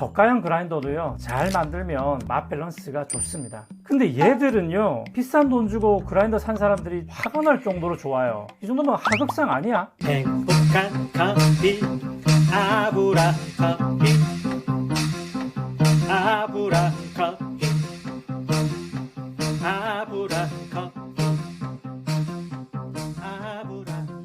저가형 그라인더도요 잘 만들면 맛 밸런스가 좋습니다. 근데 얘들은요 비싼 돈 주고 그라인더 산 사람들이 화가 날 정도로 좋아요. 이 정도면 하극상 아니야? 행복한 커피 아브라 커피. 아브라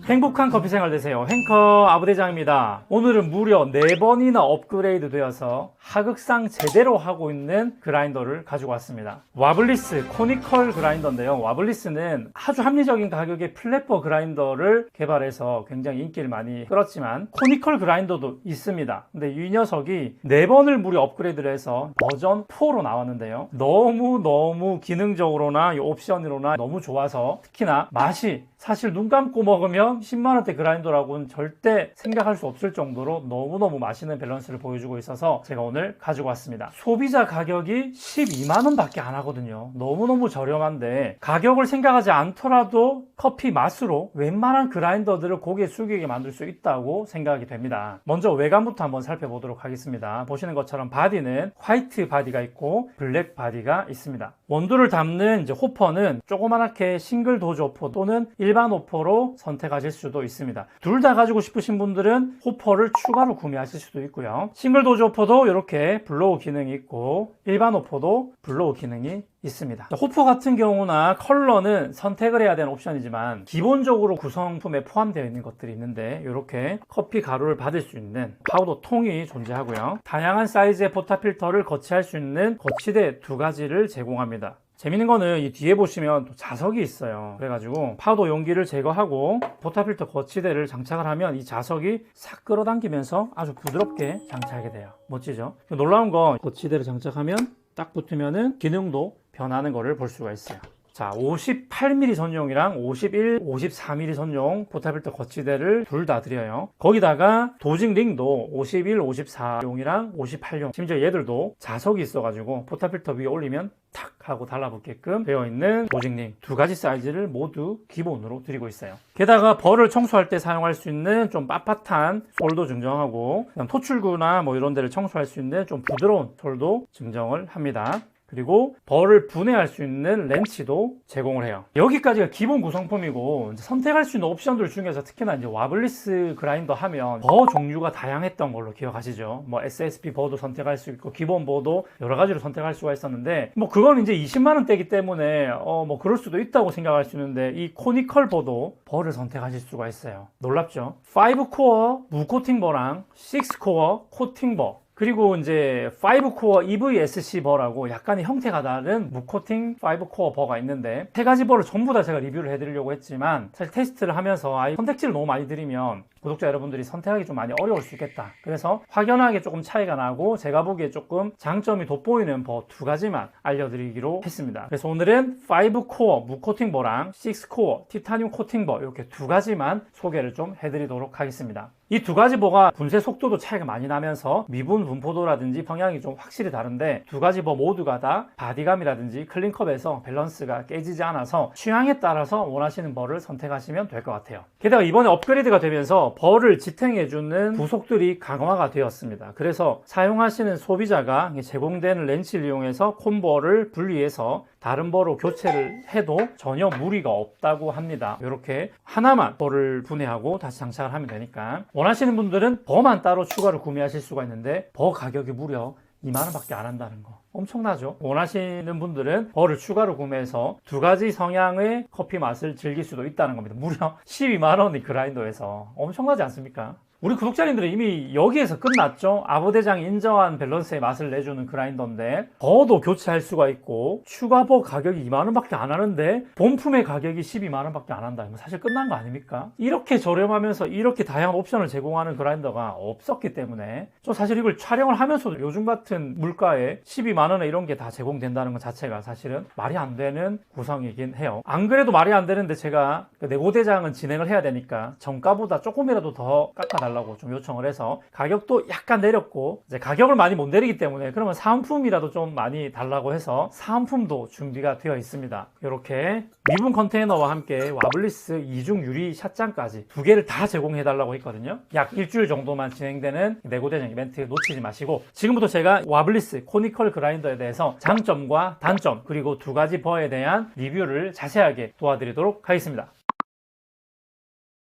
행복한 커피 생활 되세요. 행커 아부대장입니다. 오늘은 무려 4번이나 업그레이드 되어서 하극상 제대로 하고 있는 그라인더를 가지고 왔습니다. 와블리스 코니컬 그라인더인데요. 와블리스는 아주 합리적인 가격의 플랫버 그라인더를 개발해서 굉장히 인기를 많이 끌었지만 코니컬 그라인더도 있습니다. 근데 이 녀석이 4번을 무려 업그레이드를 해서 버전 4로 나왔는데요. 너무너무 기능적으로나 이 옵션으로나 너무 좋아서 특히나 맛이 사실 눈 감고 먹으면 10만원대 그라인더라고는 절대 생각할 수 없을 정도로 너무너무 맛있는 밸런스를 보여주고 있어서 제가 오늘 가지고 왔습니다. 소비자 가격이 12만원 밖에 안 하거든요. 너무너무 저렴한데 가격을 생각하지 않더라도 커피 맛으로 웬만한 그라인더들을 고개 숙이게 만들 수 있다고 생각이 됩니다. 먼저 외관부터 한번 살펴보도록 하겠습니다. 보시는 것처럼 바디는 화이트 바디가 있고 블랙 바디가 있습니다. 원두를 담는 이제 호퍼는 조그맣게 싱글 호퍼 또는 일반 호퍼로 선택하실 수도 있습니다. 둘 다 가지고 싶으신 분들은 호퍼를 추가로 구매하실 수도 있고요. 싱글 도즈 호퍼도 이렇게 블로우 기능이 있고 일반 호퍼도 블로우 기능이 있습니다. 호퍼 같은 경우나 컬러는 선택을 해야 되는 옵션이지만 기본적으로 구성품에 포함되어 있는 것들이 있는데 이렇게 커피 가루를 받을 수 있는 파우더 통이 존재하고요. 다양한 사이즈의 포타 필터를 거치할 수 있는 거치대 두 가지를 제공합니다. 재밌는 거는 이 뒤에 보시면 또 자석이 있어요. 그래가지고 파우더 용기를 제거하고 포타필터 거치대를 장착을 하면 이 자석이 싹 끌어당기면서 아주 부드럽게 장착하게 돼요. 멋지죠? 놀라운 건 거치대를 장착하면 딱 붙으면은 기능도 변하는 것을 볼 수가 있어요. 자, 58mm 전용이랑 51, 54mm 전용 포타필터 거치대를 둘 다 드려요. 거기다가 도직 링도 51, 54용이랑 58용. 심지어 얘들도 자석이 있어가지고 포타필터 위에 올리면 탁 하고 달라붙게끔 되어 있는 도직링 두 가지 사이즈를 모두 기본으로 드리고 있어요. 게다가 벌을 청소할 때 사용할 수 있는 좀 빳빳한 솔도 증정하고 토출구나 뭐 이런 데를 청소할 수 있는 좀 부드러운 솔도 증정을 합니다. 그리고 벌을 분해할 수 있는 렌치도 제공을 해요. 여기까지가 기본 구성품이고 선택할 수 있는 옵션들 중에서 특히나 이제 와블리스 그라인더 하면 버 종류가 다양했던 걸로 기억하시죠? 뭐 SSP 버도 선택할 수 있고 기본 버도 여러 가지로 선택할 수가 있었는데 뭐 그건 이제 20만 원대이기 때문에 어 뭐 그럴 수도 있다고 생각할 수 있는데 이 코니컬 버도 버를 선택하실 수가 있어요. 놀랍죠? 5코어 무코팅 버랑 6코어 코팅 버 그리고 이제 5코어 EVSC 버라고 약간의 형태가 다른 무코팅 5코어 버가 있는데 세 가지 버를 전부 다 제가 리뷰를 해드리려고 했지만 사실 테스트를 하면서 아이 선택지를 너무 많이 드리면 구독자 여러분들이 선택하기 좀 많이 어려울 수 있겠다. 그래서 확연하게 조금 차이가 나고 제가 보기에 조금 장점이 돋보이는 버 두 가지만 알려드리기로 했습니다. 그래서 오늘은 5코어 무코팅 버랑 6코어 티타늄 코팅 버 이렇게 두 가지만 소개를 좀 해드리도록 하겠습니다. 이 두 가지 버가 분쇄 속도도 차이가 많이 나면서 미분 분포도라든지 방향이 좀 확실히 다른데 두 가지 버 모두가 다 바디감이라든지 클린컵에서 밸런스가 깨지지 않아서 취향에 따라서 원하시는 버를 선택하시면 될 것 같아요. 게다가 이번에 업그레이드가 되면서 벌을 지탱해주는 부속들이 강화가 되었습니다. 그래서 사용하시는 소비자가 제공되는 렌치를 이용해서 콤버를 분리해서 다른 버로 교체를 해도 전혀 무리가 없다고 합니다. 이렇게 하나만 버를 분해하고 다시 장착을 하면 되니까. 원하시는 분들은 버만 따로 추가로 구매하실 수가 있는데 버 가격이 무려 2만원 밖에 안 한다는 거. 엄청나죠? 원하시는 분들은 벌을 추가로 구매해서 두 가지 성향의 커피 맛을 즐길 수도 있다는 겁니다. 무려 12만원의 그라인더에서. 엄청나지 않습니까 우리 구독자님들은 이미 여기에서 끝났죠. 아버대장이 인정한 밸런스의 맛을 내주는 그라인더인데 버도 교체할 수가 있고 추가 버 가격이 2만원 밖에 안 하는데 본품의 가격이 12만원 밖에 안 한다. 이건 사실 끝난 거 아닙니까? 이렇게 저렴하면서 이렇게 다양한 옵션을 제공하는 그라인더가 없었기 때문에 저 사실 이걸 촬영을 하면서도 요즘 같은 물가에 12만원에 이런 게 다 제공된다는 것 자체가 사실은 말이 안 되는 구성이긴 해요. 안 그래도 말이 안 되는데 제가 그 내고대장은 진행을 해야 되니까 정가보다 조금이라도 더 깎아달라 해 달라고 좀 요청을 해서 가격도 약간 내렸고 이제 가격을 많이 못 내리기 때문에 그러면 사은품이라도 좀 많이 달라고 해서 사은품도 준비가 되어 있습니다. 이렇게 미분 컨테이너와 함께 와블리스 이중 유리 샷장까지 두 개를 다 제공해 달라고 했거든요. 약 일주일 정도만 진행되는 내고대전 이벤트 놓치지 마시고 지금부터 제가 와블리스 코니컬 그라인더에 대해서 장점과 단점 그리고 두 가지 버에 대한 리뷰를 자세하게 도와드리도록 하겠습니다.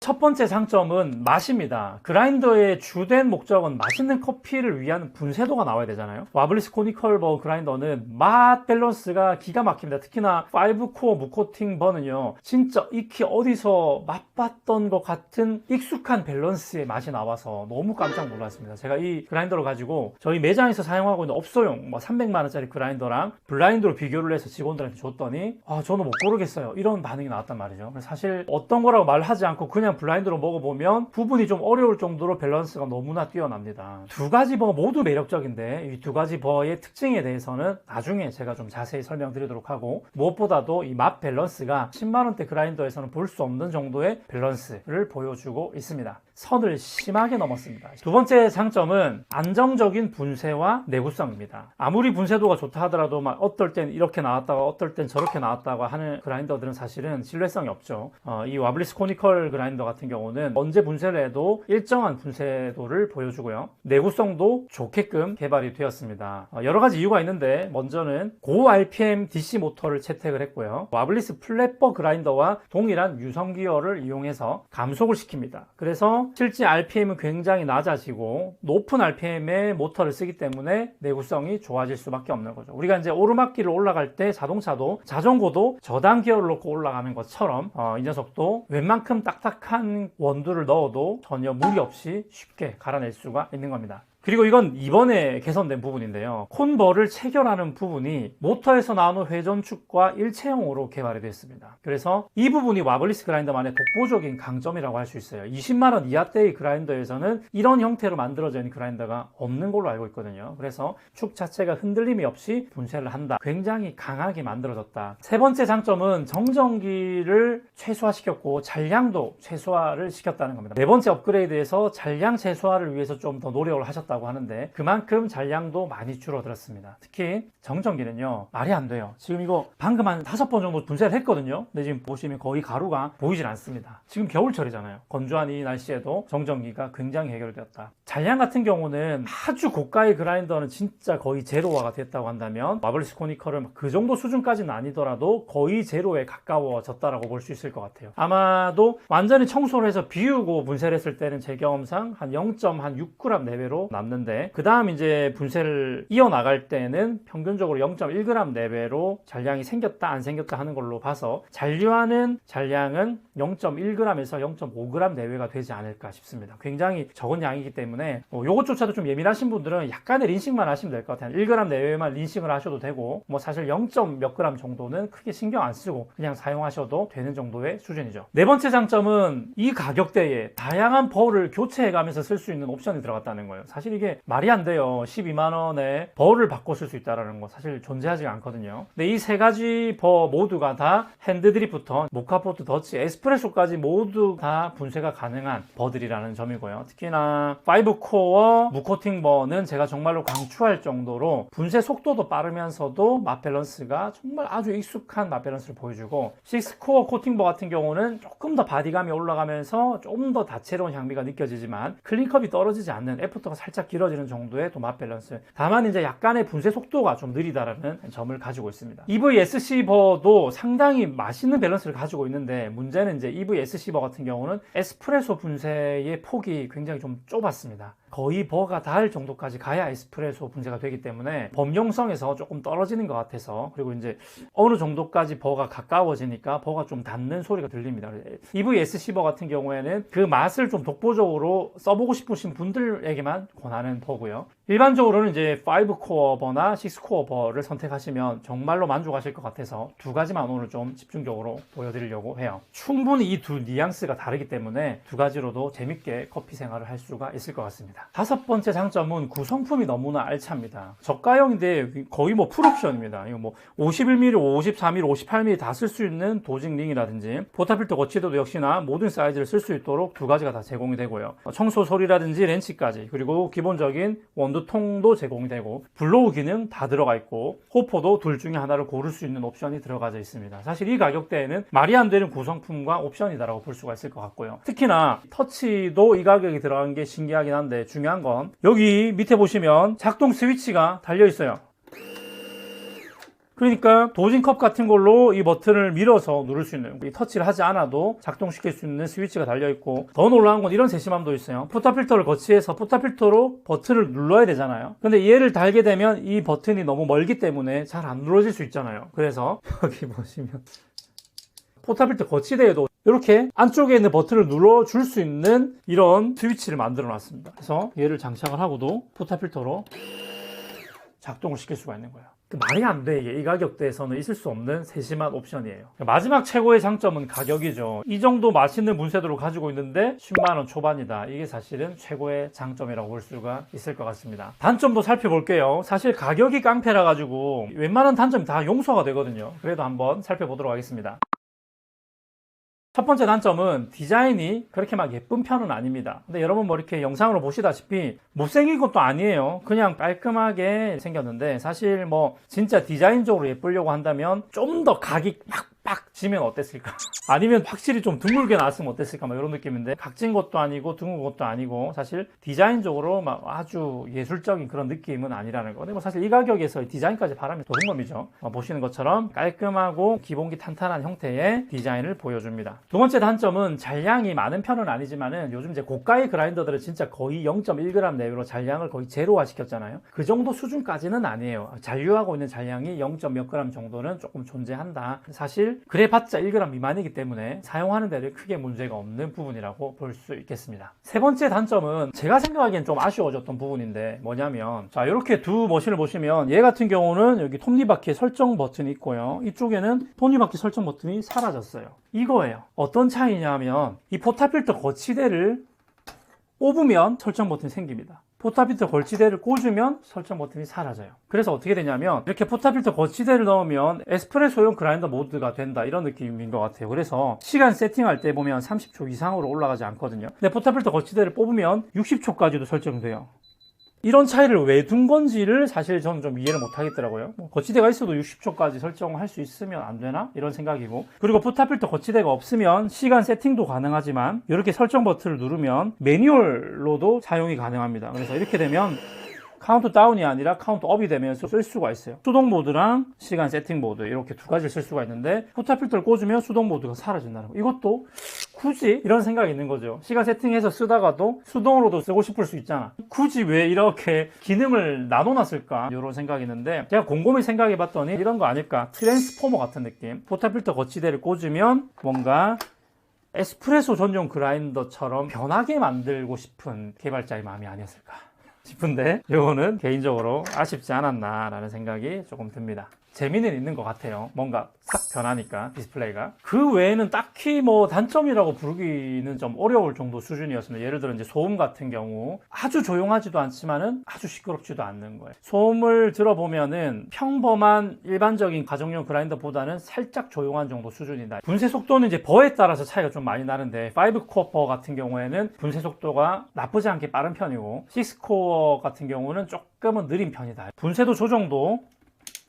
첫 번째 장점은 맛입니다. 그라인더의 주된 목적은 맛있는 커피를 위한 분쇄도가 나와야 되잖아요. 와블리스 코니컬 버 그라인더는 맛 밸런스가 기가 막힙니다. 특히나 5코어 무코팅 버는요. 진짜 익히 어디서 맛봤던 것 같은 익숙한 밸런스의 맛이 나와서 너무 깜짝 놀랐습니다. 제가 이 그라인더를 가지고 저희 매장에서 사용하고 있는 업소용 뭐 300만원짜리 그라인더랑 블라인드로 비교를 해서 직원들한테 줬더니 아 저는 못 고르겠어요. 이런 반응이 나왔단 말이죠. 사실 어떤 거라고 말하지 않고 그냥 블라인드로 먹어보면 부분이 좀 어려울 정도로 밸런스가 너무나 뛰어납니다. 두 가지 버 모두 매력적인데 이 두 가지 버의 특징에 대해서는 나중에 제가 좀 자세히 설명드리도록 하고 무엇보다도 이 맛 밸런스가 10만원대 그라인더에서는 볼 수 없는 정도의 밸런스를 보여주고 있습니다. 선을 심하게 넘었습니다. 두 번째 장점은 안정적인 분쇄와 내구성입니다. 아무리 분쇄도가 좋다 하더라도 막 어떨 땐 이렇게 나왔다가 어떨 땐 저렇게 나왔다고 하는 그라인더들은 사실은 신뢰성이 없죠. 어, 이 와블리스 코니컬 그라인더 같은 경우는 언제 분쇄를 해도 일정한 분쇄도를 보여주고요. 내구성도 좋게끔 개발이 되었습니다. 어, 여러 가지 이유가 있는데 먼저는 고 RPM DC 모터를 채택을 했고요. 와블리스 플랫버 그라인더와 동일한 유성 기어를 이용해서 감속을 시킵니다. 그래서 실제 RPM은 굉장히 낮아지고 높은 RPM의 모터를 쓰기 때문에 내구성이 좋아질 수밖에 없는 거죠. 우리가 이제 오르막길을 올라갈 때 자동차도 자전거도 저단 기어를 놓고 올라가는 것처럼 어, 이 녀석도 웬만큼 딱딱한 원두를 넣어도 전혀 무리 없이 쉽게 갈아낼 수가 있는 겁니다. 그리고 이건 이번에 개선된 부분인데요. 콘버를 체결하는 부분이 모터에서 나오는 회전축과 일체형으로 개발이 됐습니다. 그래서 이 부분이 와블리스 그라인더만의 독보적인 강점이라고 할 수 있어요. 20만원 이하대의 그라인더에서는 이런 형태로 만들어져 있는 그라인더가 없는 걸로 알고 있거든요. 그래서 축 자체가 흔들림이 없이 분쇄를 한다. 굉장히 강하게 만들어졌다. 세 번째 장점은 정전기를 최소화시켰고 잔량도 최소화를 시켰다는 겁니다. 네 번째 업그레이드에서 잔량 최소화를 위해서 좀 더 노력을 하셨다 고 하는데 그만큼 잔량도 많이 줄어들었습니다. 특히 정전기는요 말이 안 돼요. 지금 이거 방금 한 다섯 번 정도 분쇄를 했거든요. 근데 지금 보시면 거의 가루가 보이질 않습니다. 지금 겨울철이잖아요. 건조한 이 날씨에도 정전기가 굉장히 해결되었다. 잔량 같은 경우는 아주 고가의 그라인더는 진짜 거의 제로화가 됐다고 한다면 마블리스 코니컬은 그 정도 수준까지는 아니더라도 거의 제로에 가까워졌다라고 볼 수 있을 것 같아요. 아마도 완전히 청소를 해서 비우고 분쇄를 했을 때는 제 경험상 한 0.6g 내외로 남 는데 그 다음 이제 분쇄를 이어나갈 때는 평균적으로 0.1g 내외로 잔량이 생겼다 안 생겼다 하는 걸로 봐서 잔류하는 잔량은 0.1g에서 0.5g 내외가 되지 않을까 싶습니다. 굉장히 적은 양이기 때문에 뭐 요것조차도 좀 예민하신 분들은 약간의 린싱만 하시면 될 것 같아요. 1g 내외만 린싱을 하셔도 되고 뭐 사실 0. 몇 g 정도는 크게 신경 안 쓰고 그냥 사용하셔도 되는 정도의 수준이죠. 네 번째 장점은 이 가격대에 다양한 벌을 교체해가면서 쓸 수 있는 옵션이 들어갔다는 거예요. 사실 이게 말이 안 돼요. 12만 원에 벌을 바꿔 쓸수 있다는 거 사실 존재하지 않거든요. 근데 이 세 가지 벌 모두가 다 핸드드립부터 모카포트, 더치, 에스프레소까지 모두 다 분쇄가 가능한 버들이라는 점이고요. 특히나 5코어 무코팅 버는 제가 정말로 강추할 정도로 분쇄 속도도 빠르면서도 맛 밸런스가 정말 아주 익숙한 맛 밸런스를 보여주고 6코어 코팅 버 같은 경우는 조금 더 바디감이 올라가면서 좀 더 다채로운 향미가 느껴지지만 클린컵이 떨어지지 않는 애프터가 살짝 길어지는 정도의 또 맛 밸런스. 다만 이제 약간의 분쇄 속도가 좀 느리다라는 점을 가지고 있습니다. EVSC 버도 상당히 맛있는 밸런스를 가지고 있는데 문제는 이제 EVSC 버 같은 경우는 에스프레소 분쇄의 폭이 굉장히 좀 좁았습니다 거의 버가 닿을 정도까지 가야 에스프레소 분쇄가 되기 때문에 범용성에서 조금 떨어지는 것 같아서 그리고 이제 어느 정도까지 버가 가까워지니까 버가 좀 닿는 소리가 들립니다. EVSC 버 같은 경우에는 그 맛을 좀 독보적으로 써보고 싶으신 분들에게만 권하는 버고요. 일반적으로는 이제 5코어 버나 6코어 버를 선택하시면 정말로 만족하실 것 같아서 두 가지만 오늘 좀 집중적으로 보여드리려고 해요. 충분히 이 두 뉘앙스가 다르기 때문에 두 가지로도 재밌게 커피 생활을 할 수가 있을 것 같습니다. 다섯 번째 장점은 구성품이 너무나 알찹니다. 저가형인데 거의 뭐 풀옵션입니다. 이거 뭐 51mm, 54mm, 58mm 다 쓸 수 있는 도직 링이라든지 포타필터 거치대도 역시나 모든 사이즈를 쓸 수 있도록 두 가지가 다 제공이 되고요. 청소 소리라든지 렌치까지 그리고 기본적인 원 두통도 제공이 되고 블로우 기능 다 들어가 있고 호포도 둘 중에 하나를 고를 수 있는 옵션이 들어가져 있습니다. 사실 이 가격대에는 말이 안 되는 구성품과 옵션이다라고 볼 수가 있을 것 같고요. 특히나 터치도 이 가격이 들어간 게 신기하긴 한데 중요한 건 여기 밑에 보시면 작동 스위치가 달려 있어요. 그러니까 도진컵 같은 걸로 이 버튼을 밀어서 누를 수 있는 이 터치를 하지 않아도 작동시킬 수 있는 스위치가 달려 있고 더 놀라운 건 이런 세심함도 있어요. 포타필터를 거치해서 포타필터로 버튼을 눌러야 되잖아요. 근데 얘를 달게 되면 이 버튼이 너무 멀기 때문에 잘 안 눌러질 수 있잖아요. 그래서 여기 보시면 포타필터 거치대에도 이렇게 안쪽에 있는 버튼을 눌러 줄 수 있는 이런 스위치를 만들어 놨습니다. 그래서 얘를 장착을 하고도 포타필터로 작동을 시킬 수가 있는 거예요. 그 말이 안 돼. 이게 이 가격대에서는 있을 수 없는 세심한 옵션이에요. 마지막 최고의 장점은 가격이죠. 이 정도 맛있는 문세도를 가지고 있는데 10만원 초반이다. 이게 사실은 최고의 장점이라고 볼 수가 있을 것 같습니다. 단점도 살펴볼게요. 사실 가격이 깡패라 가지고 웬만한 단점이 다 용서가 되거든요. 그래도 한번 살펴보도록 하겠습니다. 첫 번째 단점은 디자인이 그렇게 막 예쁜 편은 아닙니다. 근데 여러분 뭐 이렇게 영상으로 보시다시피 못생긴 것도 아니에요. 그냥 깔끔하게 생겼는데 사실 뭐 진짜 디자인적으로 예쁘려고 한다면 좀 더 각이 팍 팍 지면 어땠을까? 아니면 확실히 좀 드물게 나왔으면 어땠을까? 막 이런 느낌인데 각진 것도 아니고 드문 것도 아니고 사실 디자인적으로 막 아주 예술적인 그런 느낌은 아니라는 거. 근데 뭐 사실 이 가격에서 디자인까지 바라면 도둑놈이죠. 어, 보시는 것처럼 깔끔하고 기본기 탄탄한 형태의 디자인을 보여줍니다. 두 번째 단점은 잔량이 많은 편은 아니지만은 요즘 이제 고가의 그라인더들은 진짜 거의 0.1g 내외로 잔량을 거의 제로화 시켰잖아요. 그 정도 수준까지는 아니에요. 잔류하고 있는 잔량이 0. 몇 g 정도는 조금 존재한다. 사실 그래봤자 1g 미만이기 때문에 사용하는 데는 크게 문제가 없는 부분이라고 볼 수 있겠습니다. 세 번째 단점은 제가 생각하기엔 좀 아쉬워졌던 부분인데 뭐냐면 자 이렇게 두 머신을 보시면 얘 같은 경우는 여기 톱니바퀴 설정 버튼이 있고요. 이쪽에는 톱니바퀴 설정 버튼이 사라졌어요. 이거예요. 어떤 차이냐면 이 포타필터 거치대를 뽑으면 설정 버튼이 생깁니다. 포타필터 걸치대를 꽂으면 설정 버튼이 사라져요. 그래서 어떻게 되냐면 이렇게 포타필터 걸치대를 넣으면 에스프레소용 그라인더 모드가 된다 이런 느낌인 것 같아요. 그래서 시간 세팅할 때 보면 30초 이상으로 올라가지 않거든요. 근데 포타필터 걸치대를 뽑으면 60초까지도 설정돼요. 이런 차이를 왜 둔 건지를 사실 저는 좀 이해를 못 하겠더라고요. 뭐 거치대가 있어도 60초까지 설정할 수 있으면 안 되나? 이런 생각이고. 그리고 포타필터 거치대가 없으면 시간 세팅도 가능하지만 이렇게 설정 버튼을 누르면 매뉴얼로도 사용이 가능합니다. 그래서 이렇게 되면 카운트 다운이 아니라 카운트 업이 되면서 쓸 수가 있어요. 수동 모드랑 시간 세팅 모드 이렇게 두 가지를 쓸 수가 있는데 포타필터를 꽂으면 수동 모드가 사라진다는 거. 이것도 굳이 이런 생각이 있는 거죠. 시간 세팅해서 쓰다가도 수동으로도 쓰고 싶을 수 있잖아. 굳이 왜 이렇게 기능을 나눠놨을까? 이런 생각이 있는데 제가 곰곰이 생각해 봤더니 이런 거 아닐까? 트랜스포머 같은 느낌. 포타필터 거치대를 꽂으면 뭔가 에스프레소 전용 그라인더처럼 변하게 만들고 싶은 개발자의 마음이 아니었을까 싶은데 이거는 개인적으로 아쉽지 않았나라는 생각이 조금 듭니다. 재미는 있는 것 같아요. 뭔가 싹 변하니까 디스플레이가 그 외에는 딱히 뭐 단점이라고 부르기는 좀 어려울 정도 수준이었습니다. 예를 들어 이제 소음 같은 경우 아주 조용하지도 않지만은 아주 시끄럽지도 않는 거예요. 소음을 들어보면은 평범한 일반적인 가정용 그라인더보다는 살짝 조용한 정도 수준이다. 분쇄 속도는 이제 버에 따라서 차이가 좀 많이 나는데 5코어 버 같은 경우에는 분쇄 속도가 나쁘지 않게 빠른 편이고 6코어 같은 경우는 조금은 느린 편이다. 분쇄도 조정도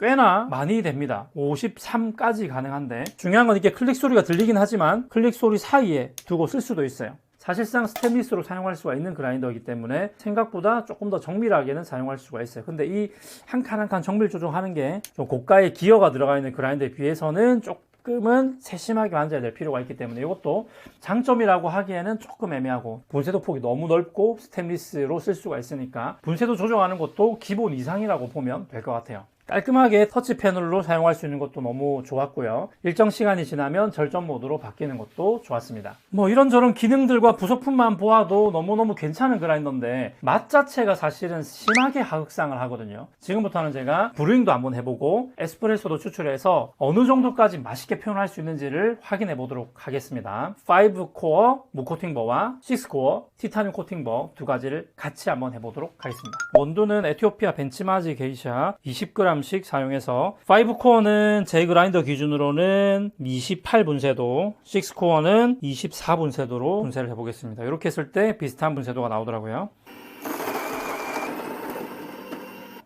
꽤나 많이 됩니다. 53까지 가능한데 중요한 건 이게 클릭 소리가 들리긴 하지만 클릭 소리 사이에 두고 쓸 수도 있어요. 사실상 스테인리스로 사용할 수가 있는 그라인더이기 때문에 생각보다 조금 더 정밀하게는 사용할 수가 있어요. 근데 이 한 칸 한 칸 정밀 조정하는 게 좀 고가의 기어가 들어가 있는 그라인더에 비해서는 조금은 세심하게 만져야 될 필요가 있기 때문에 이것도 장점이라고 하기에는 조금 애매하고 분쇄도 폭이 너무 넓고 스테인리스로 쓸 수가 있으니까 분쇄도 조정하는 것도 기본 이상이라고 보면 될 것 같아요. 깔끔하게 터치 패널로 사용할 수 있는 것도 너무 좋았고요. 일정 시간이 지나면 절전 모드로 바뀌는 것도 좋았습니다. 뭐 이런저런 기능들과 부속품만 보아도 너무너무 괜찮은 그라인더인데 맛 자체가 사실은 심하게 하극상을 하거든요. 지금부터는 제가 브루잉도 한번 해보고 에스프레소도 추출해서 어느 정도까지 맛있게 표현할 수 있는지를 확인해 보도록 하겠습니다. 5코어 무코팅버와 6코어 티타늄 코팅버 두 가지를 같이 한번 해보도록 하겠습니다. 원두는 에티오피아 벤치마지 게이샤 20g 씩 사용해서 5코어는 제 그라인더 기준으로는 28분쇄도, 6코어는 24분쇄도로 분쇄를 해보겠습니다. 이렇게 했을 때 비슷한 분쇄도가 나오더라고요.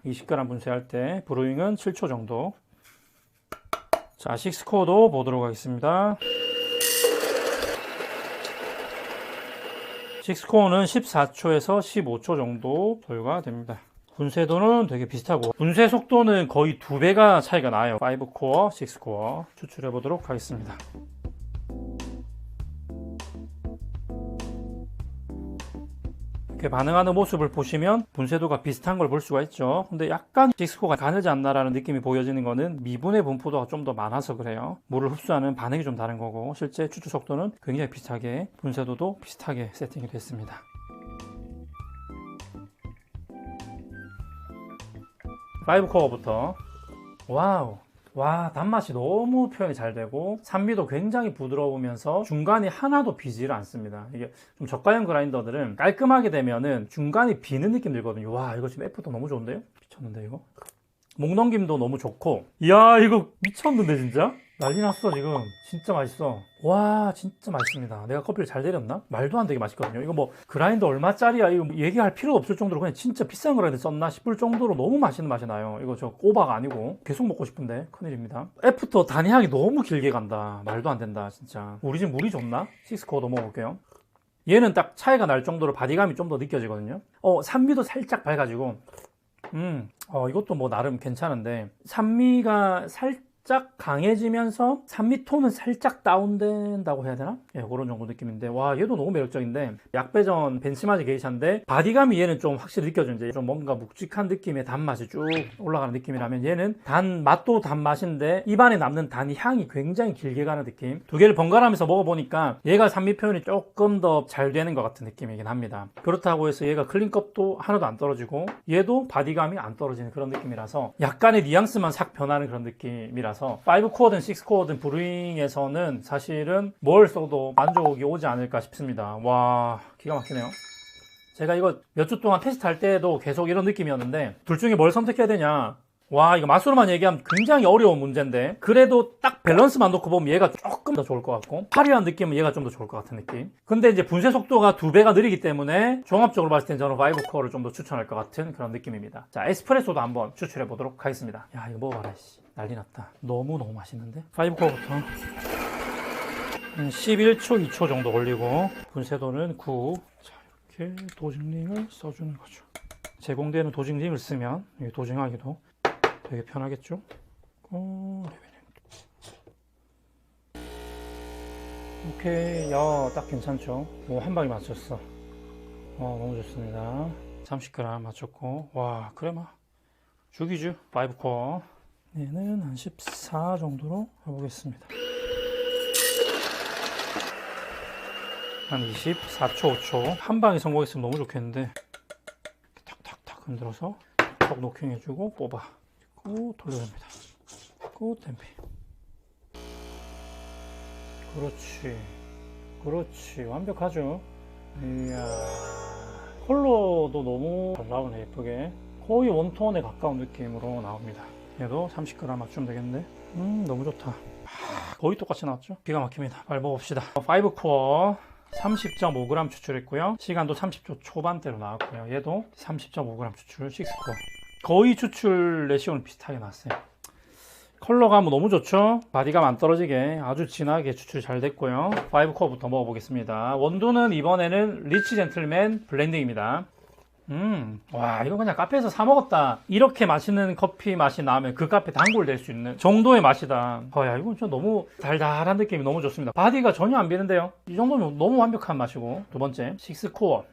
20g 분쇄할 때 브루잉은 7초 정도. 자, 6코어도 보도록 하겠습니다. 6코어는 14초에서 15초 정도 소요가 됩니다. 분쇄도는 되게 비슷하고 분쇄 속도는 거의 두 배가 차이가 나요. 5코어, 6코어 추출해 보도록 하겠습니다. 이렇게 반응하는 모습을 보시면 분쇄도가 비슷한 걸 볼 수가 있죠. 근데 약간 식스코가 가늘지 않나라는 느낌이 보여지는 거는 미분의 분포도가 좀 더 많아서 그래요. 물을 흡수하는 반응이 좀 다른 거고 실제 추출 속도는 굉장히 비슷하게 분쇄도도 비슷하게 세팅이 됐습니다. 파이브 코어부터. 와우. 와 단맛이 너무 표현이 잘 되고 산미도 굉장히 부드러우면서 중간이 하나도 비지를 않습니다. 이게 좀 저가형 그라인더들은 깔끔하게 되면은 중간이 비는 느낌 들거든요. 와 이거 지금 F도 너무 좋은데요? 미쳤는데 이거? 목 넘김도 너무 좋고. 이야 이거 미쳤는데 진짜 난리 났어 지금. 진짜 맛있어. 와 진짜 맛있습니다. 내가 커피를 잘 내렸나? 말도 안 되게 맛있거든요. 이거 뭐 그라인더 얼마짜리야? 이거 뭐 얘기할 필요도 없을 정도로 그냥 진짜 비싼 그라인더 썼나 싶을 정도로 너무 맛있는 맛이 나요. 이거 저 꼬바가 아니고. 계속 먹고 싶은데. 큰일입니다. 애프터 단향이 너무 길게 간다. 말도 안 된다 진짜. 우리 집 물이 좋나? 식스코어도 먹어볼게요. 얘는 딱 차이가 날 정도로 바디감이 좀 더 느껴지거든요. 어 산미도 살짝 밝아지고. 음, 어, 이것도 뭐 나름 괜찮은데 산미가 살짝 강해지면서 산미 톤은 살짝 다운된다고 해야 되나? 예, 그런 정도 느낌인데. 와 얘도 너무 매력적인데. 약배전 벤치마지 게이샤인데 바디감이 얘는 좀 확실히 느껴지는데 좀 뭔가 묵직한 느낌의 단맛이 쭉 올라가는 느낌이라면 얘는 단 맛도 단맛인데 입안에 남는 단 향이 굉장히 길게 가는 느낌. 두 개를 번갈아가면서 먹어보니까 얘가 산미 표현이 조금 더 잘 되는 것 같은 느낌이긴 합니다. 그렇다고 해서 얘가 클린컵도 하나도 안 떨어지고 얘도 바디감이 안 떨어지는 그런 느낌이라서 약간의 뉘앙스만 싹 변하는 그런 느낌이라 서 5코어든 6코어든 브루잉에서는 사실은 뭘 써도 만족이 오지 않을까 싶습니다. 와 기가 막히네요. 제가 이거 몇 주 동안 테스트 할 때도 계속 이런 느낌이었는데 둘 중에 뭘 선택해야 되냐? 와 이거 맛으로만 얘기하면 굉장히 어려운 문제인데 그래도 딱 밸런스만 놓고 보면 얘가 조금 더 좋을 것 같고 파리한 느낌은 얘가 좀 더 좋을 것 같은 느낌. 근데 이제 분쇄 속도가 두 배가 느리기 때문에 종합적으로 봤을 땐 저는 5코어를 좀 더 추천할 것 같은 그런 느낌입니다. 자 에스프레소도 한번 추출해 보도록 하겠습니다. 야 이거 먹어봐라 씨 난리 났다 너무너무 맛있는데 5코어부터 11초 2초 정도 걸리고 분쇄도는 9 자, 이렇게 도징링을 써주는 거죠 제공되는 도징링을 쓰면 이게 도징하기도 되게 편하겠죠? 어. 오케이, 야, 딱 괜찮죠? 오, 한 방에 맞췄어. 어, 너무 좋습니다. 30g 맞췄고, 와, 막. 죽이죠. 5코어. 얘는 한 14 정도로 해보겠습니다. 한 24초, 5초. 한 방에 성공했으면 너무 좋겠는데, 탁탁탁 흔들어서 턱 노킹 해주고 뽑아. 고 돌려줍니다. 고 댐피. 그렇지. 그렇지. 완벽하죠? 이야. 컬러도 너무 잘 나오네, 예쁘게. 거의 원톤에 가까운 느낌으로 나옵니다. 얘도 30g 맞추면 되겠는데? 음, 너무 좋다. 하, 거의 똑같이 나왔죠? 기가 막힙니다. 빨리 먹어봅시다. 5코어 30.5g 추출했고요. 시간도 30초 초반대로 나왔고요. 얘도 30.5g 추출 6코어. 거의 추출 레시오는 비슷하게 나왔어요. 컬러감은 너무 좋죠? 바디감 안 떨어지게 아주 진하게 추출이 잘 됐고요. 5코어부터 먹어보겠습니다. 원두는 이번에는 리치 젠틀맨 블렌딩입니다. 음, 와, 이거 그냥 카페에서 사 먹었다. 이렇게 맛있는 커피 맛이 나면 그 카페 단골 될 수 있는 정도의 맛이다. 어, 야, 이건 좀 너무 달달한 느낌이 너무 좋습니다. 바디가 전혀 안 비는데요. 이 정도면 너무 완벽한 맛이고. 두 번째, 식스코어.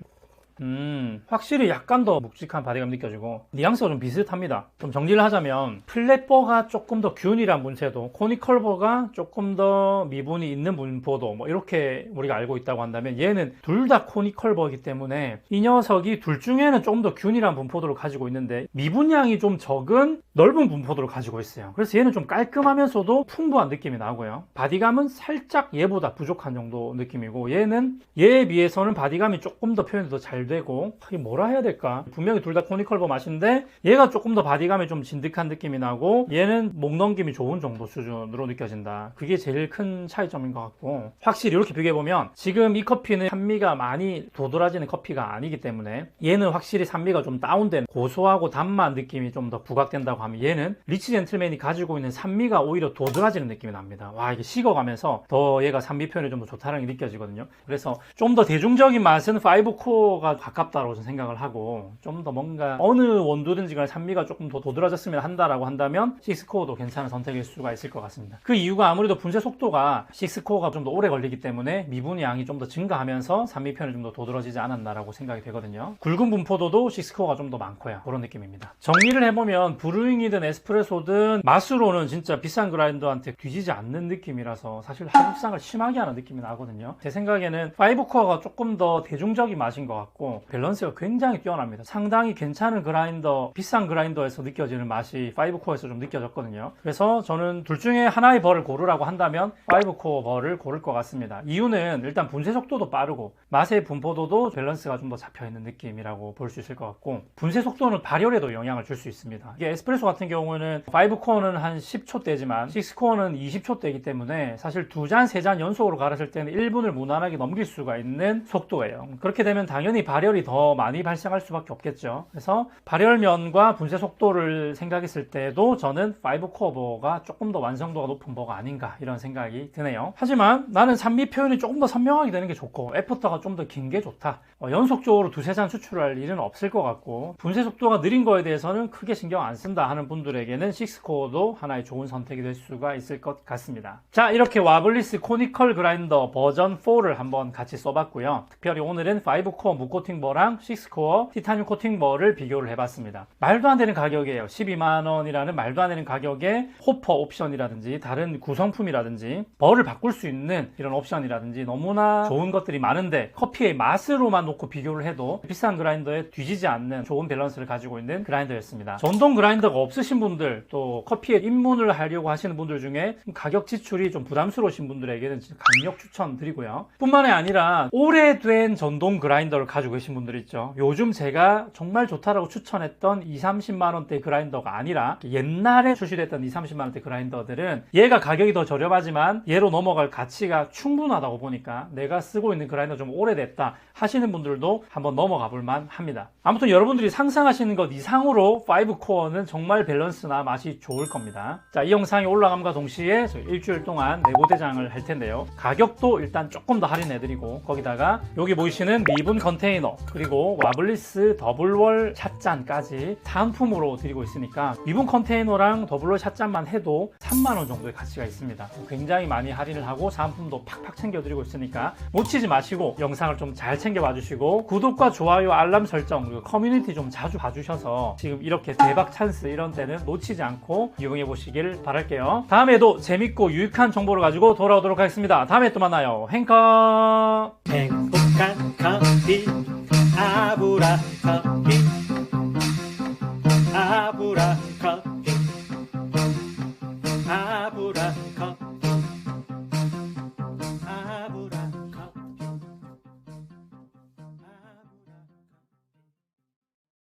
음, 확실히 약간 더 묵직한 바디감 느껴지고 뉘앙스가 좀 비슷합니다. 좀 정리를 하자면 플랫버가 조금 더 균일한 문체도 코니컬버가 조금 더 미분이 있는 문포도 뭐 이렇게 우리가 알고 있다고 한다면 얘는 둘 다 코니컬버이기 때문에 이 녀석이 둘 중에는 좀더 균일한 분포도를 가지고 있는데 미분량이 좀 적은 넓은 분포도를 가지고 있어요. 그래서 얘는 좀 깔끔하면서도 풍부한 느낌이 나고요. 바디감은 살짝 얘보다 부족한 정도 느낌이고 얘는 얘에 비해서는 바디감이 조금 더 표현이 더 잘 되고 뭐라 해야 될까? 분명히 둘 다 코니컬버 맛인데 얘가 조금 더 바디감이 좀 진득한 느낌이 나고 얘는 목 넘김이 좋은 정도 수준으로 느껴진다. 그게 제일 큰 차이점인 것 같고 확실히 이렇게 비교해 보면 지금 이 커피는 산미가 많이 도드라지는 커피가 아니기 때문에 얘는 확실히 산미가 좀 다운된 고소하고 단맛 느낌이 좀 더 부각된다고 하면 얘는 리치 젠틀맨이 가지고 있는 산미가 오히려 도드라지는 느낌이 납니다. 와 이게 식어가면서 더 얘가 산미 표현이 좀 더 좋다는 게 느껴지거든요. 그래서 좀 더 대중적인 맛은 5코어가 가깝다고 저는 생각을 하고 좀 더 뭔가 어느 원두든지 간에 산미가 조금 더 도드라졌으면 한다라고 한다면 6코어도 괜찮은 선택일 수가 있을 것 같습니다. 그 이유가 아무래도 분쇄 속도가 6코어가 좀 더 오래 걸리기 때문에 미분 양이 좀 더 증가하면서 산미 표현이 좀 더 도드라지지 않았나라고 생각이 되거든요. 굵은 분포도도 6코어가 좀 더 많고요. 그런 느낌입니다. 정리를 해보면 브루잉 이든 에스프레소든 맛으로는 진짜 비싼 그라인더한테 뒤지지 않는 느낌이라서 사실 하극상을 심하게 하는 느낌이 나거든요. 제 생각에는 5코어가 조금 더 대중적인 맛인 것 같고 밸런스가 굉장히 뛰어납니다. 상당히 괜찮은 그라인더, 비싼 그라인더에서 느껴지는 맛이 5코어에서 좀 느껴졌거든요. 그래서 저는 둘 중에 하나의 벌을 고르라고 한다면 5코어 벌을 고를 것 같습니다. 이유는 일단 분쇄 속도도 빠르고 맛의 분포도도 밸런스가 좀 더 잡혀있는 느낌이라고 볼 수 있을 것 같고 분쇄 속도는 발열에도 영향을 줄 수 있습니다. 이게 에스프레소 같은 경우는 5코어는 한 10초대지만 6코어는 20초대이기 때문에 사실 두 잔, 세 잔 연속으로 갈았을 때는 1분을 무난하게 넘길 수가 있는 속도예요. 그렇게 되면 당연히 발열이 더 많이 발생할 수밖에 없겠죠. 그래서 발열면과 분쇄 속도를 생각했을 때도 저는 5코어 버가 조금 더 완성도가 높은 버가 아닌가 이런 생각이 드네요. 하지만 나는 산미 표현이 조금 더 선명하게 되는 게 좋고 애프터가 좀 더 긴 게 좋다. 어, 연속적으로 두세 잔 추출할 일은 없을 것 같고 분쇄 속도가 느린 거에 대해서는 크게 신경 안 쓴다 하는 분들에게는 6코어도 하나의 좋은 선택이 될 수가 있을 것 같습니다. 자 이렇게 와블리스 코니컬 그라인더 버전 4를 한번 같이 써봤고요. 특별히 오늘은 5코어 무코팅 버랑 6코어 티타늄 코팅 버를 비교를 해봤습니다. 말도 안 되는 가격이에요. 12만원이라는 말도 안 되는 가격에 호퍼 옵션이라든지 다른 구성품이라든지 버를 바꿀 수 있는 이런 옵션이라든지 너무나 좋은 것들이 많은데 커피의 맛으로만 놓고 비교를 해도 비싼 그라인더에 뒤지지 않는 좋은 밸런스를 가지고 있는 그라인더였습니다. 전동 그라인더가 없으신 분들 또 커피에 입문을 하려고 하시는 분들 중에 가격 지출이 좀 부담스러우신 분들에게는 강력 추천드리고요. 뿐만이 아니라 오래된 전동 그라인더를 가지고 계신 분들 있죠. 요즘 제가 정말 좋다라고 추천했던 2, 30만 원대 그라인더가 아니라 옛날에 출시됐던 2, 30만 원대 그라인더들은 얘가 가격이 더 저렴하지만 얘로 넘어갈 가치가 충분하다고 보니까 내가 쓰고 있는 그라인더 좀 오래됐다 하시는 분들도 한번 넘어가 볼만 합니다. 아무튼 여러분들이 상상하시는 것 이상으로 5코어는 정말 밸런스나 맛이 좋을 겁니다. 자, 이 영상이 올라감과 동시에 일주일 동안 내고 대장을 할 텐데요. 가격도 일단 조금 더 할인해 드리고 거기다가 여기 보이시는 미분 컨테이너 그리고 와블리스 더블월 샷잔까지 사은품으로 드리고 있으니까 미분 컨테이너랑 더블월 샷잔만 해도 3만원 정도의 가치가 있습니다. 굉장히 많이 할인을 하고 사은품도 팍팍 챙겨 드리고 있으니까 놓치지 마시고 영상을 좀 잘 챙겨 봐 주시고 구독과 좋아요 알람 설정 그리고 커뮤니티 좀 자주 봐주셔서 지금 이렇게 대박 찬스 이런 때는 놓치지 않고 이용해 보시길 바랄게요. 다음에도 재밌고 유익한 정보를 가지고 돌아오도록 하겠습니다. 다음에 또 만나요. 행커 행복한 커피 아브라 커피 아브라